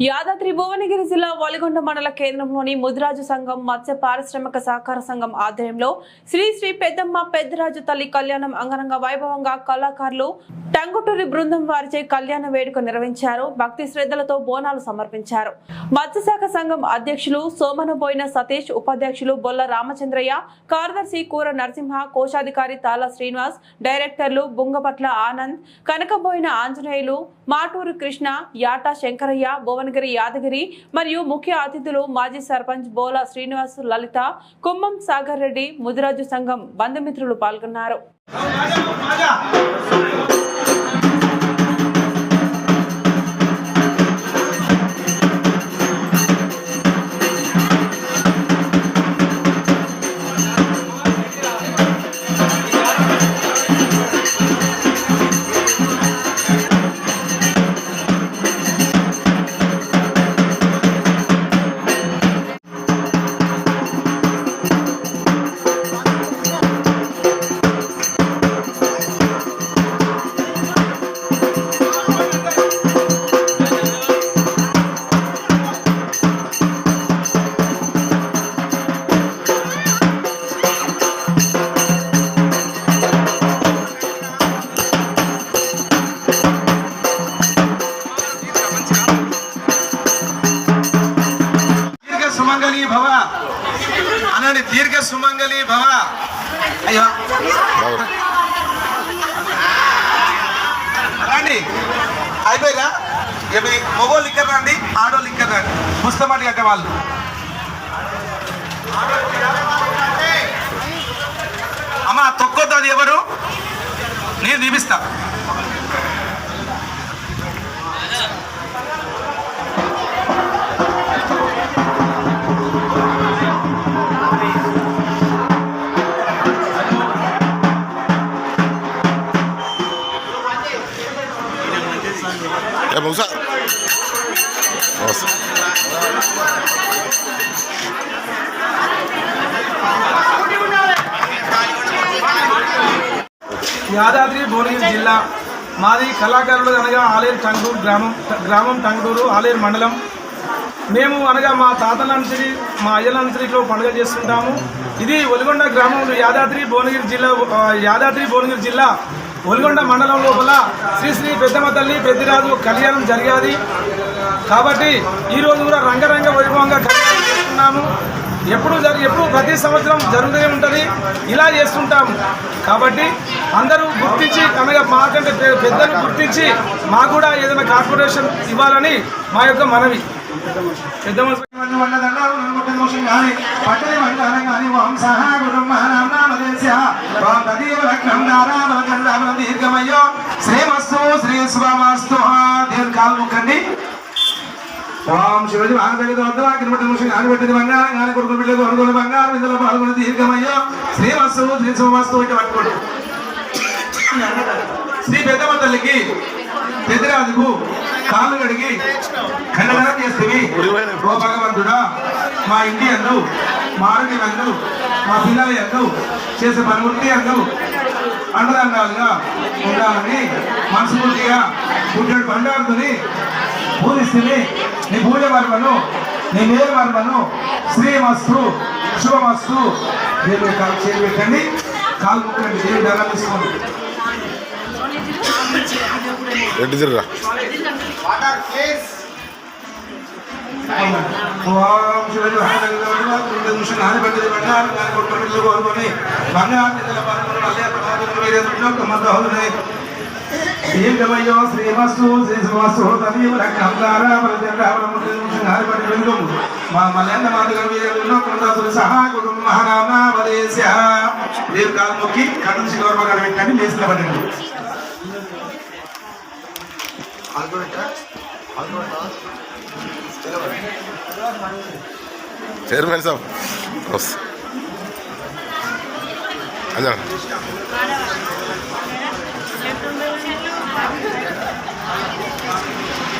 యాదాద్రి భువనగిరి జిల్లా వలిగొండ మండల కేంద్రంలోని ముదిరాజు సంఘం మత్స్య పారిశ్రామిక సహకార సంఘం ఆధ్వర్యంలో శ్రీ శ్రీ పెద్దమ్మ పెద్దరాజు తల్లి కళ్యాణం అంగరంగ వైభవంగా కళాకారులు టంగుటూరి బృందం వారిచే కళ్యాణ వేడుక నిర్వహించారు. భక్తి శ్రద్ధలతో బోనాలు సమర్పించారు. మత్స్యశాఖ సంఘం అధ్యక్షులు సోమనబోయిన సతీష్ ఉపాధ్యక్షులు బొల్ల రామచంద్రయ్య కార్యదర్శి కూర నరసింహ కోశాధికారి తాలా శ్రీనివాస్ డైరెక్టర్లు బుంగపట్ల ఆనంద్ కనకబోయిన ఆంజనేయులు మాటూరు కృష్ణ యాటా శంకరయ్య భువన భువనగిరి యాదగిరి మరియు ముఖ్య అతిథులు మాజీ సర్పంచ్ బోలా శ్రీనివాస్ లలిత కుమ్మం సాగర్ రెడ్డి ముదిరాజు సంఘం బంధుమిత్రులు పాల్గొన్నారు. సుమంగళీ భవ. అనండి దీర్ఘ సుమంగళీ భవ. అయ్యా. రండి. అయిపోయిరా? ఇక మీ ఇక్కడ రండి ఆడోళ్ళు ఇక్కడ రండి. పుస్తమాట కట్టే వాళ్ళు. అమ్మ తొక్కొద్దు అది ఎవరు? నేను చూపిస్తా Ya pausa. Vamos. Yadadri Bhuvanagiri జిల్లా మాది కళాకారులు అనగా ఆలేరు టంగూరు గ్రామం గ్రామం టంగూరు ఆలేరు మండలం మేము అనగా మా తాతల మా అయ్యల పండుగ చేస్తుంటాము ఇది ఒలిగొండ గ్రామంలో యాదాద్రి భువనగిరి జిల్లా యాదాద్రి భువనగిరి జిల్లా ఒలిగొండ మండలం లోపల శ్రీ శ్రీ పెద్దమ్మ తల్లి పెద్దిరాజు కళ్యాణం జరిగేది. కాబట్టి ఈరోజు కూడా రంగరంగ వైభవంగా కళ్యాణం చేస్తున్నాము ఎప్పుడు జరి ఎప్పుడు ప్రతి సంవత్సరం జరుగుతూనే ఉంటుంది. ఇలా చేస్తుంటాము కాబట్టి అందరూ గుర్తించి అనగా మాకంటే పెద్దలు గుర్తించి మాకు కూడా ఏదైనా కార్పొరేషన్ ఇవ్వాలని మా యొక్క మనవి. పెద్దమ్మ శ్రీమస్తు శ్రీ శుభమస్తు దీర్ఘాలు ముక్కండి ఓం శివజీ భాగవత వద్దలా కిరమటి ముషి ఆనబెట్టింది బంగారం గాని కొడుకు బిడ్డకు అనుకుని బంగారం ఇందులో పాల్గొని దీర్ఘమయ్యో. శ్రీమస్తు శ్రీ శుభమస్తు ఇటు పట్టుకోండి శ్రీ పెద్దమ్మ తల్లికి పెద్దరాజుకు కాళ్ళు కడిగి ఖండనం చేస్తేవి ఓ భగవంతుడా మా ఇంటి అందు మా ఆరోగ్యం అందు మా పిల్లల అందు చేసే పనివృత్తి అందు అండదండాలుగా ఉండాలని మనస్ఫూర్తిగా పుట్టడు బండారుని పూజిస్తుంది నీ పూజ మర్మను నీ మేలు మర్మను శ్రీమస్తు శుభమస్తు. దేవుడు కాలు చేతి పెట్టండి. కాలు ముక్కండి దేవుడు ధనం తీసుకోండి రెడ్డి తిరరా. ఓం శివజి నానబెట్టది బంగారం నాని కొట్టుకొని కోరుకొని బంగారం నిధుల పరమను అల్లే ప్రమాదం మీరే దున్నొక్క దీర్ఘమయ్యో శ్రీమస్తు శ్రీ శ్రీమస్తు తమీవ రక్షందారా ప్రజండాపరముఖారిపడి వెలుగు మా మలేంద మాతగా మీరే దున్నొక్క సహా కుటుంబ మహానామదేశ దీర్ఘాలు మొక్కి కన్ను శివర్మ గారు పెట్టండి లేచిన పడండి ചെയർമാൻ സാബ്. റോസ് അല്ല.